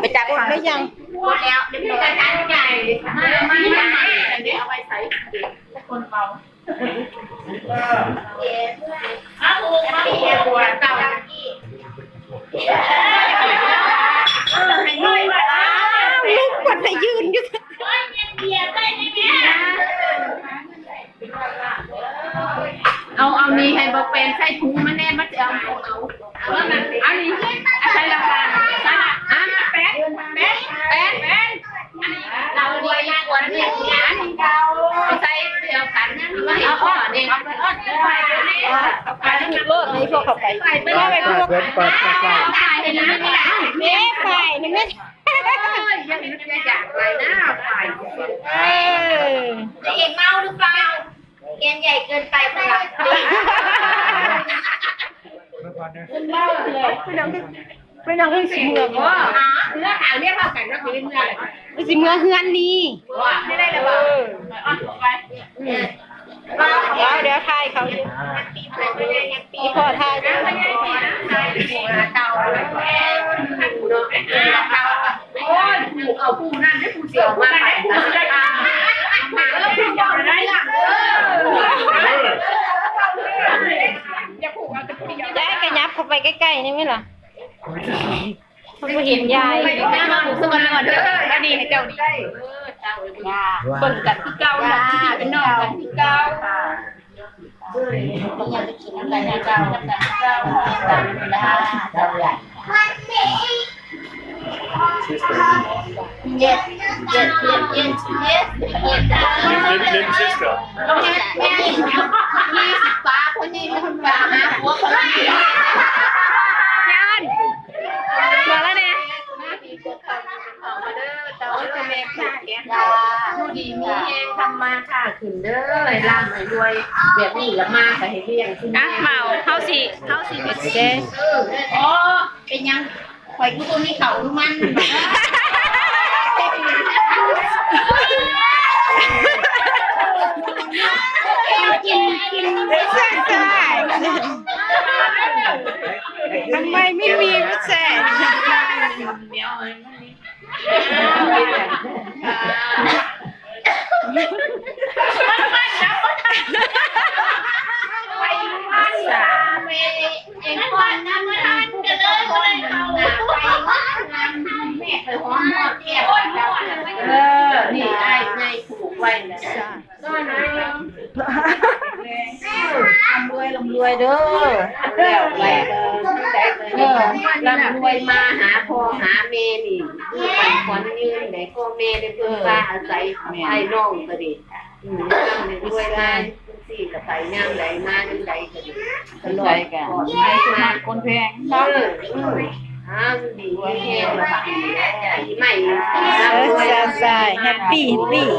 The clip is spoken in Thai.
ไปจับได้ยังพูดแล้วเดี๋ยวพี่จะทานใหญ่มาไม่ได้เดี๋ยวเอาไปใส่คนเมาเอาลูกมาเอียตัวเก่าให้ด้วยว่าลูกมันไปยืนอยู่เบียร์ใส่ไหมแม่เอาเอานี่ให้บอกเป็นใส่ถุงมา แน่มาเอาเอาเอาอันนี้ใส่ละลายใส่อะแป๊ดแป๊ดแป๊ดแป๊ดอันนี้เราดีกวนเนี่ยอันนี้เราใส่เดียวกันนะไม่ให้พ่อเนี่ยเอาไปอ้อนไปเลยเอาไปแล้วมันโลดให้พวกเขาไปไปไปเลยไปพวกเปิดเปิดเปิดไฟไปเนะแม่ไปนี่แม่ยังนึกอยากไปนะไปเออเอกเมาหรือเปล่าแกนใหญ่เกินไปพลัง ไปนั่งไปนั่งเรื่องสิเมืองว่าเนื้อหาเรียกว่ากันก็คือเนื้ออะไรไปสิเมืองเฮือนนี่ว่าไม่ได้เลยว่าอ่อไปเดี๋ยวเดี๋ยวทายเขาอยู่พี่พ่อทายด้วยเตาโอ้ยผูเอาผูนั่นให้ผูเสียวมาไปนะมาแล้วผูยาวได้ละเออ ใกล้ๆนี่ไหมล่ะเขาบ่เห็นยายไปดูหน้ามาผูกสมันก่อนเด้อแล้วนี่ให้เจ้าดีได้เออเจ้าเบิ่งกันที่เก่าหลักที่เป็นนอกกันที่เก่าอยากจะกินอะไรนะเจ้าน้ำตาลเจ้าตาลนะเจ้าใหญ่เย็ดเย็ดเย็ดเย็ดเย็ดเย็ดจ้า Lim sister. แม่ยี่สิบฟ้าคนนี้คนฟ้าหาหัวคนนี้ ยันมาแล้วเนี่ย มาดีกว่าเขาเอามาเด้ อเจ้าจะแม่ผูกแขนจ้าดูดีมีเองทำมาค่าขึ้นเด้อให้ร่ำให้รวยแบบนี้ละมาแต่ให้เลี้ยงคุณอะเมาเฮาสิเฮาสิเด้เอออ๋อเป็นยังข่อยกูตัวนี้เขาทุกมันกินกินไม่ใช่ใช่ทำไมไม่มีไม่ใช่ไปบ้านสาเมเองก่อนนะเมื่อท่านกันเลยคนเขาไปว่างานแม่ไปห้องหมดแก้ว เออ นี่ไอ้ไงผูกไว้แล้วก็นายลำรวยลำรวยเด้อแล้วไปเออร่ำรวยมาหาพ่อหาแม่นี่ดูมัน ขวัญยืนไหนพ่อแม่ได้เพิ่งป้าอาศัยไอ้น้องก็ดีอืมร่ำรวยได้สี่กับไปย่างไหลมาย่งไหลก็ดีตลอดก่อนไปมาคนแพงเอออ้าวดีว่าแค่ละบาทใหม่เออใช่ใช่แฮปปี้แฮปปี้